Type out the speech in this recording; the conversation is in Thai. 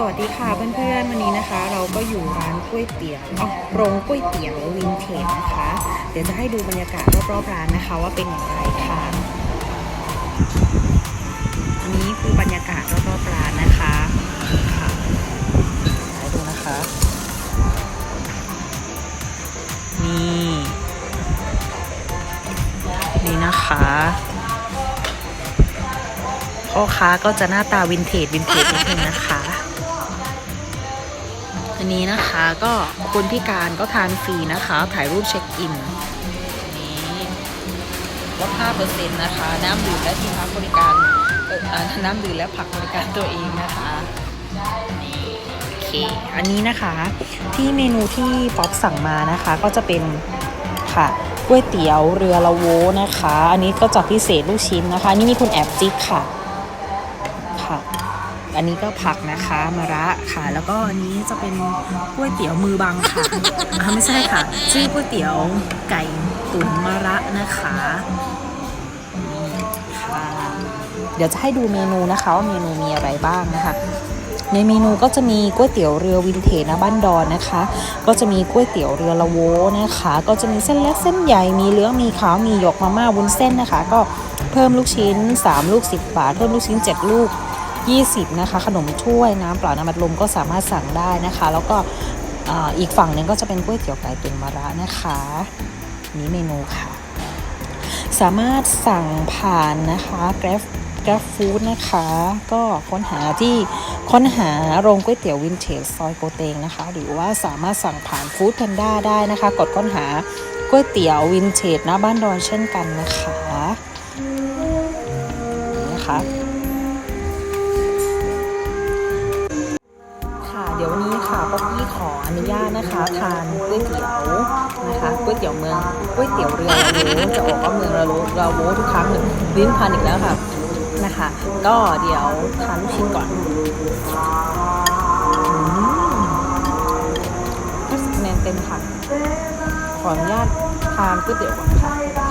สวัสดีค่ะเพื่อนๆวันนี้นะคะ เราก็อยู่ร้านก๋วยเตี๋ยวอ๋อโรงก๋วยเตี๋ยววินเทจนะคะ เดี๋ยวจะให้ดูบรรยากาศรอบๆร้านนะคะ ว่าเป็นอย่างไรค่ะอันนี้คือบรรยากาศรอบๆร้านนะคะค่ะดูนะคะนี่นี่นะคะพ่อค้าก็จะหน้าตาวินเทจวินเทจนิดนึงนะคะ อันนี้นะคะก็คนพิการก็ทานฟรีนะคะ ถ่ายรูปเช็คอินนี่ลด5%นะคะ น้ำดื่มและที่พักบริการน้ำดื่มและผักบริการตัวเองนะคะโอเคอันนี้นะคะที่เมนูที่ป๊อปสั่งมานะคะก็จะเป็นค่ะก๋วยเตี๋ยวเรือละโวนะคะ อันนี้ก็จะพิเศษลูกชิ้นนะคะ นี่มีคุณแอบจิ๊กค่ะ อันนี้ก็ผักนะคะมะระค่ะ แล้วก็อันนี้จะเป็นก๋วยเตี๋ยวมือบังค่ะไม่ใช่ค่ะ ชื่อก๋วยเตี๋ยวไก่ตุ๋นมะระนะคะค่ะเดี๋ยวจะให้ดูเมนูนะคะว่าเมนูมีอะไรบ้างนะคะ ในเมนูก็จะมีก๋วยเตี๋ยวเรือวินเทจนะบ้านดอนนะคะ ก็จะมีก๋วยเตี๋ยวเรือละโวนะคะ ก็จะมีเส้นเล็กเส้นใหญ่มีเลืองมีขาวมีหยกมาม่าวุ้นเส้นนะคะ ก็เพิ่มลูกชิ้น 3 ลูก 10 บาท เพิ่มลูกชิ้น 7 ลูก 20 นะคะ ขนมถ้วยน้ำเปล่าน้ำบัดลมก็สามารถสั่งได้นะคะ แล้วก็อีกฝั่งหนึ่งก็จะเป็นก๋วยเตี๋ยวไก่ตุ๋นมะระนะคะ นี่เมนูค่ะ สามารถสั่งผ่านนะคะ Grab Grab Food นะคะ ก็ค้นหาที่ค้นหาโรงก๋วยเตี๋ยววินเทจซอยโกเตงนะคะ หรือว่าสามารถสั่งผ่าน Food Panda ได้นะคะ กดค้นหาก๋วยเตี๋ยววินเทจหน้าบ้านดอนเช่นกันนะคะนะคะ ขออนุญาตนะคะทานก๋วยเตี๋ยวนะคะก๋วยเตี๋ยวเมืองก๋วยเตี๋ยวเรือละโวจะออกว่าเมืองละโวละโวทุกครั้งเลยลิ้นพันอีกแล้วค่ะนะคะ ก็เดี๋ยวทานลูกชิ้นก่อนอืม50คะแนนเต็มค่ะขออนุญาตทานก๋วยเตี๋ยวก่อนค่ะ